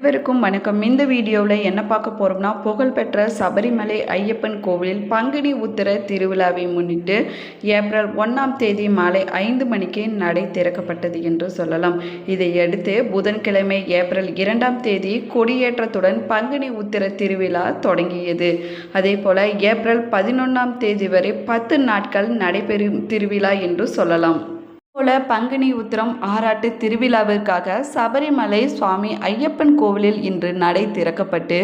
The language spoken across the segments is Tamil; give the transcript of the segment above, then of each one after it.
அனைவருக்கும் வணக்கம். இந்த வீடியோவில் என்ன பார்க்க போகிறோம்னா புகழ்பெற்ற சபரிமலை ஐயப்பன் கோவிலில் பங்குனி உத்திர திருவிழாவை முன்னிட்டு ஏப்ரல் ஒன்றாம் தேதி மாலை ஐந்து மணிக்கு நடை திறக்கப்பட்டது என்று சொல்லலாம். இதையடுத்து புதன்கிழமை ஏப்ரல் இரண்டாம் தேதி கொடியேற்றத்துடன் பங்குனி உத்திர திருவிழா தொடங்கியது. அதே போல் ஏப்ரல் பதினொன்றாம் தேதி வரை பத்து நாட்கள் நடைபெறும் திருவிழா என்று சொல்லலாம். போல பங்குனி உத்திரம் ஆராட்டு திருவிழாவிற்காக சபரிமலை சுவாமி ஐயப்பன் கோவிலில் இன்று நடை திறக்கப்பட்டு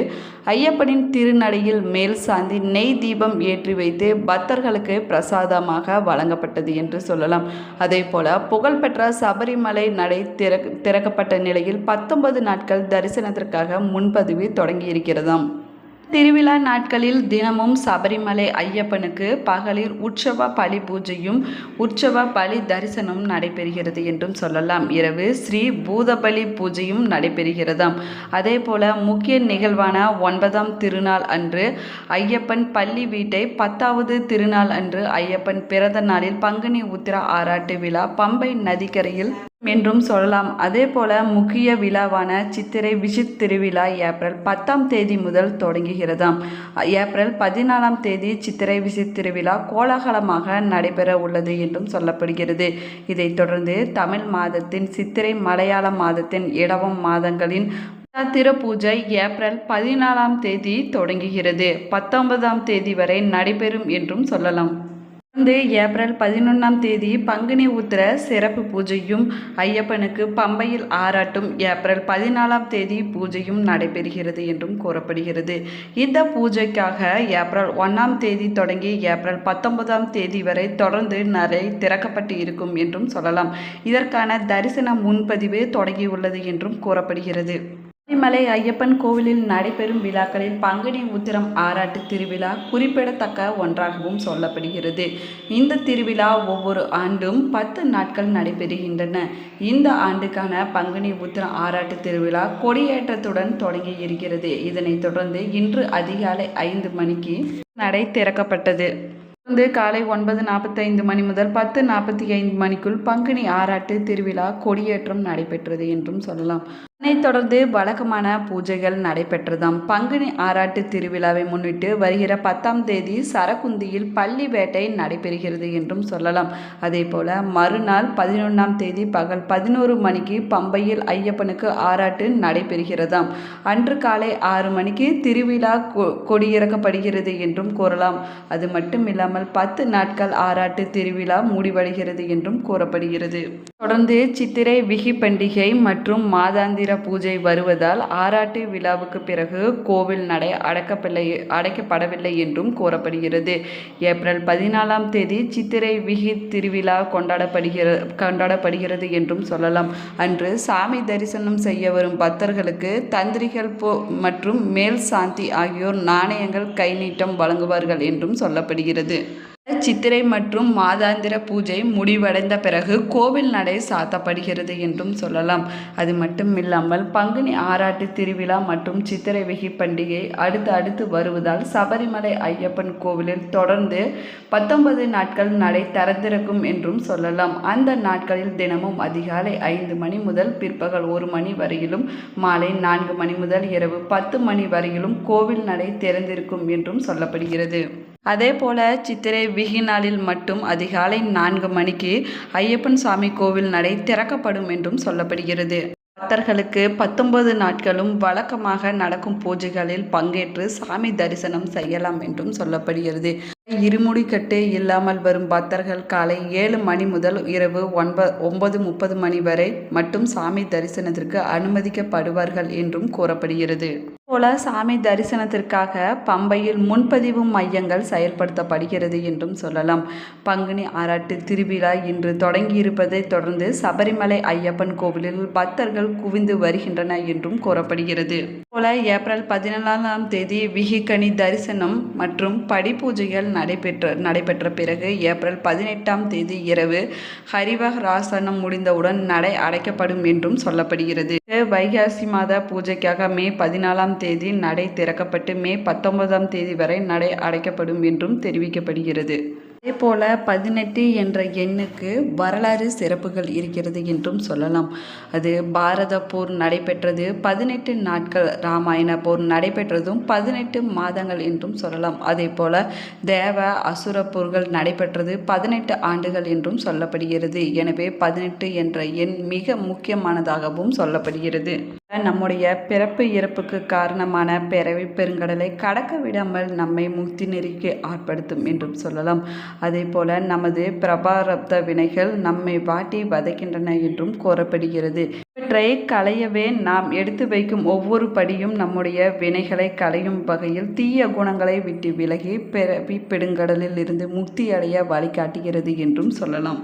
ஐயப்பனின் திருநடையில் மேல் சாந்தி நெய் தீபம் ஏற்றி வைத்து பக்தர்களுக்கு பிரசாதமாக வழங்கப்பட்டது என்று சொல்லலாம். அதே போல புகழ்பெற்ற சபரிமலை நடை திறக் திறக்கப்பட்ட நிலையில் பத்தொன்பது நாட்கள் தரிசனத்திற்காக முன்பதிவு தொடங்கியிருக்கிறதாம். திருவிழா நாட்களில் தினமும் சபரிமலை ஐயப்பனுக்கு பகலில் உற்சவ பலி பூஜையும் உற்சவ பலி தரிசனமும் நடைபெறுகிறது என்றும் சொல்லலாம். இரவு ஸ்ரீ பூதபலி பூஜையும் நடைபெறுகிறதாம். அதே போல முக்கிய நிகழ்வான ஒன்பதாம் திருநாள் அன்று ஐயப்பன் பள்ளி வீட்டை பத்தாவது திருநாள் அன்று ஐயப்பன் பிறந்த நாளில் பங்குனி உத்திர ஆராட்டு விழா பம்பை நதிக்கரையில் என்றும் சொல்லலாம். அதே போல முக்கிய விழாவான சித்திரை விஷித் திருவிழா ஏப்ரல் பத்தாம் தேதி முதல் தொடங்குகிறதாம். ஏப்ரல் பதினாலாம் தேதி சித்திரை விஷித் திருவிழா கோலாகலமாக நடைபெற உள்ளது என்றும் சொல்லப்படுகிறது. இதைத் தொடர்ந்து தமிழ் மாதத்தின் சித்திரை மலையாள மாதத்தின் இடவம் மாதங்களின் நவராத்திர பூஜை ஏப்ரல் பதினாலாம் தேதி தொடங்குகிறது. பத்தொன்பதாம் தேதி வரை நடைபெறும் என்றும் சொல்லலாம். தொடர்ந்து ஏப்ரல் பதினொன்றாம் தேதி பங்குனி உத்திர சிறப்பு பூஜையும் ஐயப்பனுக்கு பம்பையில் ஆராட்டும் ஏப்ரல் பதினாலாம் தேதி பூஜையும் நடைபெறுகிறது என்றும் கூறப்படுகிறது. இந்த பூஜைக்காக ஏப்ரல் ஒன்றாம் தேதி தொடங்கி ஏப்ரல் பத்தொன்பதாம் தேதி வரை தொடர்ந்து நடை திறக்கப்பட்டு இருக்கும் என்றும் சொல்லலாம். இதற்கான தரிசன முன்பதிவு தொடங்கியுள்ளது என்றும் கூறப்படுகிறது. மலை ஐயப்பன் கோவிலில் நடைபெறும் விழாக்களில் பங்குனி உத்திரம் ஆராட்டு திருவிழா குறிப்பிடத்தக்க ஒன்றாகவும் சொல்லப்படுகிறது. இந்த திருவிழா ஒவ்வொரு ஆண்டும் பத்து நாட்கள் நடைபெறுகின்றன. இந்த ஆண்டுக்கான பங்குனி உத்திரம் ஆராட்டு திருவிழா கொடியேற்றத்துடன் தொடங்கி இருக்கிறது. இதனைத் தொடர்ந்து இன்று அதிகாலை ஐந்து மணிக்கு நடை திறக்கப்பட்டது. தொடர்ந்து காலை ஒன்பது நாற்பத்தைந்து மணி முதல் பத்து நாற்பத்தி ஐந்து மணிக்குள் பங்குனி ஆராட்டு திருவிழா கொடியேற்றம் நடைபெற்றது என்றும் சொல்லலாம். அதனைத் தொடர்ந்து வழக்கமான பூஜைகள் நடைபெற்றதாம். பங்குனி ஆராட்டு திருவிழாவை முன்னிட்டு வருகிற பத்தாம் தேதி சரக்குந்தியில் பள்ளி வேட்டை நடைபெறுகிறது என்றும் சொல்லலாம். அதே போல மறுநாள் பதினொன்றாம் தேதி பகல் பதினோரு மணிக்கு பம்பையில் ஐயப்பனுக்கு ஆராட்டு நடைபெறுகிறதாம். அன்று காலை ஆறு மணிக்கு திருவிழா கொ கொடியிறக்கப்படுகிறது என்றும் கூறலாம். அது மட்டும் இல்லாமல் பத்து நாட்கள் ஆராட்டு திருவிழா முடிவடைகிறது என்றும் கூறப்படுகிறது. தொடர்ந்து சித்திரை விகி பண்டிகை மற்றும் மாதாந்திர பூஜை வருவதால் ஆராட்டு விழாவுக்கு பிறகு கோவில் நடை அடக்கப்படவில்லை அடைக்கப்படவில்லை என்றும் கூறப்படுகிறது. ஏப்ரல் பதினாலாம் தேதி சித்திரை விகி திருவிழா கொண்டாடப்படுகிற கொண்டாடப்படுகிறது என்றும் சொல்லலாம். அன்று சாமி தரிசனம் செய்ய வரும் பக்தர்களுக்கு தந்திரிகள் போ மற்றும் மேல் சாந்தி ஆகியோர் நாணயங்கள் கைநீட்டம் வழங்குவார்கள் என்றும் சொல்லப்படுகிறது. சித்திரை மற்றும் மாதாந்திர பூஜை முடிவடைந்த பிறகு கோவில் நடை சாத்தப்படுகிறது என்றும் சொல்லலாம். அது மட்டும் இல்லாமல் பங்குனி ஆராட்டு திருவிழா மற்றும் சித்திரை வெகி பண்டிகை அடுத்து அடுத்து வருவதால் சபரிமலை ஐயப்பன் கோவிலில் தொடர்ந்து பத்தொன்பது நாட்கள் நடை திறந்திருக்கும் என்றும் சொல்லலாம். அந்த நாட்களில் தினமும் அதிகாலை ஐந்து மணி முதல் பிற்பகல் ஒரு மணி வரையிலும் மாலை நான்கு மணி முதல் இரவு பத்து மணி வரையிலும் கோவில் நடை திறந்திருக்கும் என்றும் சொல்லப்படுகிறது. அதே போல சித்திரை விகி நாளில் மட்டும் அதிகாலை நான்கு மணிக்கு ஐயப்பன் சாமி கோவில் நடை திறக்கப்படும் என்றும் சொல்லப்படுகிறது. பக்தர்களுக்கு பத்தொன்பது நாட்களும் வழக்கமாக நடக்கும் பூஜைகளில் பங்கேற்று சாமி தரிசனம் செய்யலாம் என்றும் சொல்லப்படுகிறது. இருமுடிக்கட்டு இல்லாமல் வரும் பக்தர்கள் காலை ஏழு மணி முதல் இரவு ஒன்ப ஒன்பது முப்பது மணி வரை மட்டும் சாமி தரிசனத்திற்கு அனுமதிக்கப்படுவார்கள் என்றும் கூறப்படுகிறது. போல சாமி தரிசனத்திற்காக பம்பையில் முன்பதிவு மையங்கள் செயல்படுத்தப்படுகிறது என்றும் சொல்லலாம். பங்குனி ஆராட்டு திருவிழா இன்று தொடங்கியிருப்பதை தொடர்ந்து சபரிமலை ஐயப்பன் கோவிலில் பக்தர்கள் குவிந்து வருகின்றன என்றும் கூறப்படுகிறது. போல ஏப்ரல் பதினேழாம் தேதி விகிகனி தரிசனம் மற்றும் படிப்பூஜைகள் நடைபெற்ற நடைபெற்ற பிறகு ஏப்ரல் பதினெட்டாம் தேதி இரவு ஹரிவக ராசனம் முடிந்தவுடன் நடை அடைக்கப்படும் என்றும் சொல்லப்படுகிறது. வைகாசி மாத பூஜைக்காக மே பதினாலாம் தேதி நடை திறக்கப்பட்டு மே பத்தொன்பதாம் தேதி வரை நடை அடைக்கப்படும் என்றும் தெரிவிக்கப்படுகிறது. அதே போல பதினெட்டு என்ற எண்ணுக்கு வரலாறு சிறப்புகள் இருக்கிறது என்றும் சொல்லலாம். அது பாரத போர் நடைபெற்றது பதினெட்டு நாட்கள் ராமாயண போர் நடைபெற்றதும் பதினெட்டு மாதங்கள் என்றும் சொல்லலாம். அதே போல தேவ அசுர போர்கள் நடைபெற்றது பதினெட்டு ஆண்டுகள் என்றும் சொல்லப்படுகிறது. எனவே பதினெட்டு என்ற எண் மிக முக்கியமானதாகவும் சொல்லப்படுகிறது. நம்முடைய பிறப்பு இறப்புக்கு காரணமான பிறவி பெருங்கடலை கடக்க விடாமல் நம்மை முக்தி நெறிக்கு ஆட்படுத்தும் என்றும் சொல்லலாம். அதே போல நமது பிரபாரப்த வினைகள் நம்மை வாட்டி வதைக்கின்றன என்றும் கூறப்படுகிறது. இவற்றை களையவே நாம் எடுத்து வைக்கும் ஒவ்வொரு படியும் நம்முடைய வினைகளை களையும் வகையில் தீய குணங்களை விட்டு விலகி பிறவி பெருங்கடலில் இருந்து முக்தி அடைய வழிகாட்டுகிறது என்றும் சொல்லலாம்.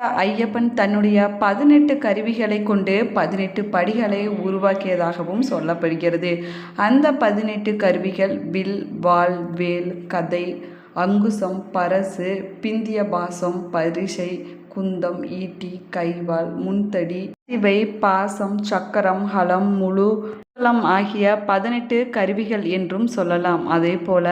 ஐயப்பன் தன்னுடைய பதினெட்டு கருவிகளை கொண்டு பதினெட்டு படிகளை உருவாக்கியதாகவும் சொல்லப்படுகிறது. அந்த பதினெட்டு கருவிகள் வில் வாள் வேல் கதை அங்குசம் பரசு பிந்திய பாசம் பரிசை குந்தம் ஈட்டி கைவாள் முன்தடி இவை பாசம் சக்கரம் ஹலம் முழு ஆகிய பதினெட்டு கருவிகள் என்றும் சொல்லலாம். அதே போல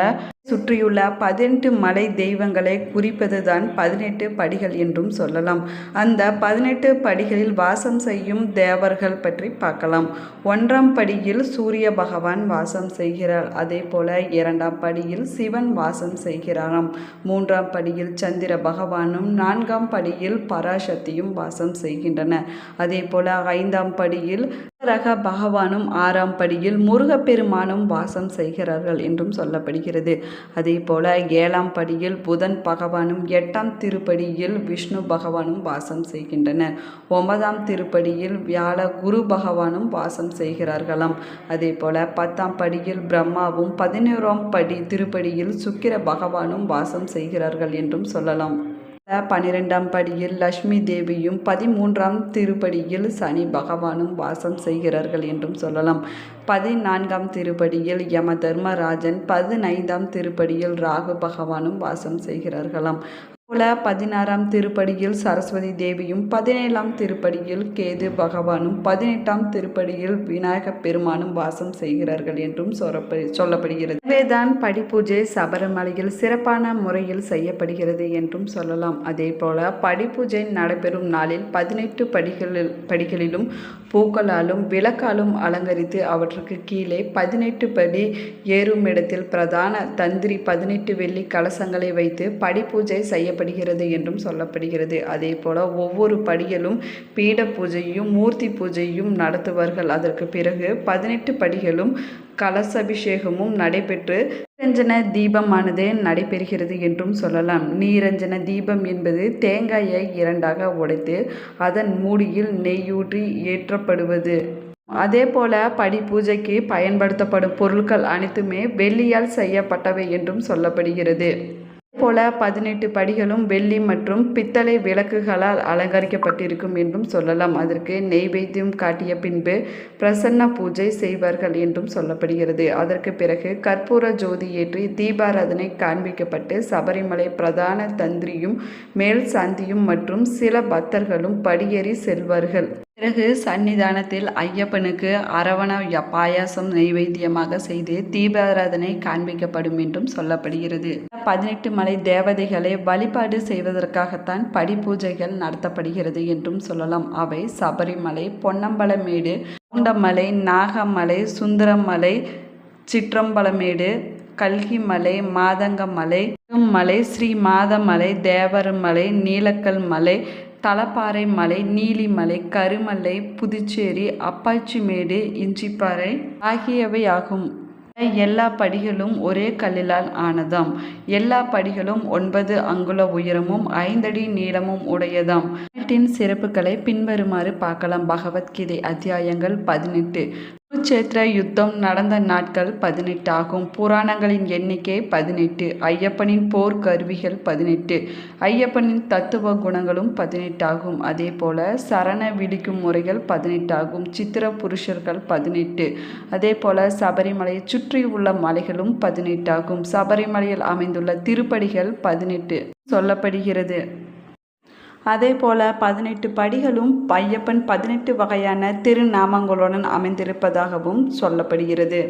சுற்றியுள்ள பதினெட்டு மலை தெய்வங்களை குறிப்பதுதான் பதினெட்டு படிகள் என்றும் சொல்லலாம். அந்த பதினெட்டு படிகளில் வாசம் செய்யும் தேவர்கள் பற்றி பார்க்கலாம். ஒன்றாம் படியில் சூரிய பகவான் வாசம் செய்கிறார். அதே போல இரண்டாம் படியில் சிவன் வாசம் செய்கிறாராம். மூன்றாம் படியில் சந்திர பகவானும் நான்காம் படியில் பராசக்தியும் வாசம் செய்கின்றன. அதே போல ஐந்தாம் படியில் ரக பகவானும் ஆறாம் படியில் முருகப்பெருமானும் வாசம் செய்கிறார்கள் என்றும் சொல்லப்படுகிறது. அதே போல ஏழாம் படியில் புதன் பகவானும் எட்டாம் திருப்படியில் விஷ்ணு பகவானும் வாசம் செய்கின்றனர். ஒன்பதாம் திருப்படியில் வியாழ குரு பகவானும் வாசம் செய்கிறார்களாம். அதே போல பத்தாம் படியில் பிரம்மாவும் பதினோராம் படி திருப்படியில் சுக்கிர பகவானும் வாசம் செய்கிறார்கள் என்றும் சொல்லலாம். பனிரெண்டாம் படியில் லக்ஷ்மி தேவியும் பதிமூன்றாம் திருப்படியில் சனி பகவானும் வாசம் செய்கிறார்கள் என்றும் சொல்லலாம். பதினான்காம் திருப்படியில் யம தர்மராஜன் பதினைந்தாம் திருப்படியில் ராகு பகவானும் வாசம் செய்கிறார்களாம். போல பதினாறாம் திருப்படியில் சரஸ்வதி தேவியும் பதினேழாம் திருப்படியில் கேது பகவானும் பதினெட்டாம் திருப்படியில் விநாயக பெருமானும் வாசம் செய்கிறார்கள் என்றும் சொல்லப்படுகிறது. எனவேதான் படிப்பூஜை சபரிமலையில் சிறப்பான முறையில் செய்யப்படுகிறது என்றும் சொல்லலாம். அதே போல படிப்பூஜை நடைபெறும் நாளில் பதினெட்டு படிகளில் படிகளிலும் பூக்களாலும் விளக்காலும் அலங்கரித்து அவற்றுக்கு கீழே பதினெட்டு படி ஏறும் இடத்தில் பிரதான தந்திரி பதினெட்டு வெள்ளி கலசங்களை வைத்து படிப்பூஜை செய்யப்படுகிறது என்றும் சொல்லப்படுகிறது. அதே போல ஒவ்வொரு படிகளும் பீட பூஜையும் மூர்த்தி பூஜையும் நடத்துவார்கள். அதற்கு பிறகு பதினெட்டு படிகளும் கலசபிஷேகமும் நடைபெற்று நீரஞ்சன தீபமானது நடைபெறுகிறது என்றும் சொல்லலாம். நீரஞ்சன தீபம் என்பது தேங்காயை இரண்டாக உடைத்து அதன் மூடியில் நெய்யூற்றி ஏற்றப்படுவது. அதே போல படி பூஜைக்கு பயன்படுத்தப்படும் பொருட்கள் அனைத்துமே வெள்ளியால் செய்யப்பட்டவை என்றும் சொல்லப்படுகிறது. போல பதினெட்டு படிகளும் வெள்ளி மற்றும் பித்தளை விளக்குகளால் அலங்கரிக்கப்பட்டிருக்கும் என்றும் சொல்லலாம். அதற்கு நெய்வேத்தியம் காட்டிய பின்பு பிரசன்ன பூஜை செய்வார்கள் என்றும் சொல்லப்படுகிறது. அதற்கு பிறகு கற்பூர ஜோதி ஏற்றி தீபாராதனை காண்பிக்கப்பட்டு சபரிமலை பிரதான தந்திரியும் மேல் சாந்தியும் மற்றும் சில பக்தர்களும் படியேறி செல்வார்கள். பிறகு சன்னிதானத்தில் ஐயப்பனுக்கு அரவண பாயாசம் நைவேத்தியமாக செய்து தீபாராதனை காண்பிக்கப்படும் என்றும் சொல்லப்படுகிறது. பதினெட்டு மலை தேவதைகளை வழிபாடு செய்வதற்காகத்தான் படி பூஜைகள் நடத்தப்படுகிறது என்றும் சொல்லலாம். அவை சபரிமலை பொன்னம்பலமேடு பூண்டமலை நாகமலை சுந்தரமலை சிற்றம்பலமேடு கல்கிமலை மாதங்கமலை மலை ஸ்ரீ மாதமலை தேவரமலை நீலக்கல் மலை தலப்பாறை மலை நீலிமலை கருமலை புதுச்சேரி அப்பாச்சிமேடு இஞ்சிப்பாறை ஆகியவையாகும். எல்லா படிகளும் ஒரே கல்லிலால் ஆனதாம். எல்லா படிகளும் ஒன்பது அங்குல உயரமும் ஐந்தடி நீளமும் உடையதாம். நாட்டின் சிறப்புகளை பின்வருமாறு பார்க்கலாம். பகவத்கீதை அத்தியாயங்கள் பதினெட்டு. குருச்சேத்திர யுத்தம் நடந்த நாட்கள் பதினெட்டு ஆகும் புராணங்களின் எண்ணிக்கை பதினெட்டு. ஐயப்பனின் போர் கருவிகள் பதினெட்டு. ஐயப்பனின் தத்துவ குணங்களும் பதினெட்டு ஆகும் அதே போல சரண விழிக்கும் முறைகள் பதினெட்டு ஆகும் சித்திர புருஷர்கள் பதினெட்டு. அதே போல சபரிமலையை சுற்றி உள்ள மலைகளும் பதினெட்டு ஆகும் சபரிமலையில் அமைந்துள்ள திருப்படிகள் பதினெட்டு. சொல்லப்படுகிறது. அதே போல பதினெட்டு படிகளும் ஐயப்பன் பதினெட்டு வகையான திருநாமங்களுடன் அமைந்திருப்பதாகவும் சொல்லப்படுகிறது.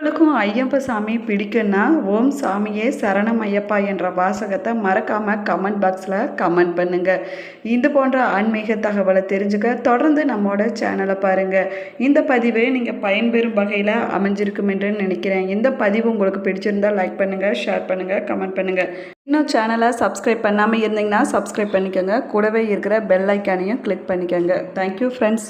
உங்களுக்கும் ஐயப்ப சாமி பிடிக்குன்னா ஓம் சாமியே சரணம் ஐயப்பா என்ற வாசகத்தை மறக்காமல் கமெண்ட் பாக்ஸில் கமெண்ட் பண்ணுங்கள் இது போன்ற ஆன்மீக தகவலை தெரிஞ்சுக்க தொடர்ந்து நம்மோட சேனலை பாருங்கள் இந்த பதிவு நீங்கள் பயன்பெறும் வகையில் அமைஞ்சிருக்கும் என்று நினைக்கிறேன். இந்த பதிவு உங்களுக்கு பிடிச்சிருந்தால் லைக் பண்ணுங்கள் ஷேர் பண்ணுங்கள் கமெண்ட் பண்ணுங்கள் இன்னும் சேனலை சப்ஸ்கிரைப் பண்ணாமல் இருந்தீங்கன்னா சப்ஸ்கிரைப் பண்ணிக்கோங்க. கூடவே இருக்கிற பெல் ஐக்கானையும் கிளிக் பண்ணிக்கோங்க. Thank you friends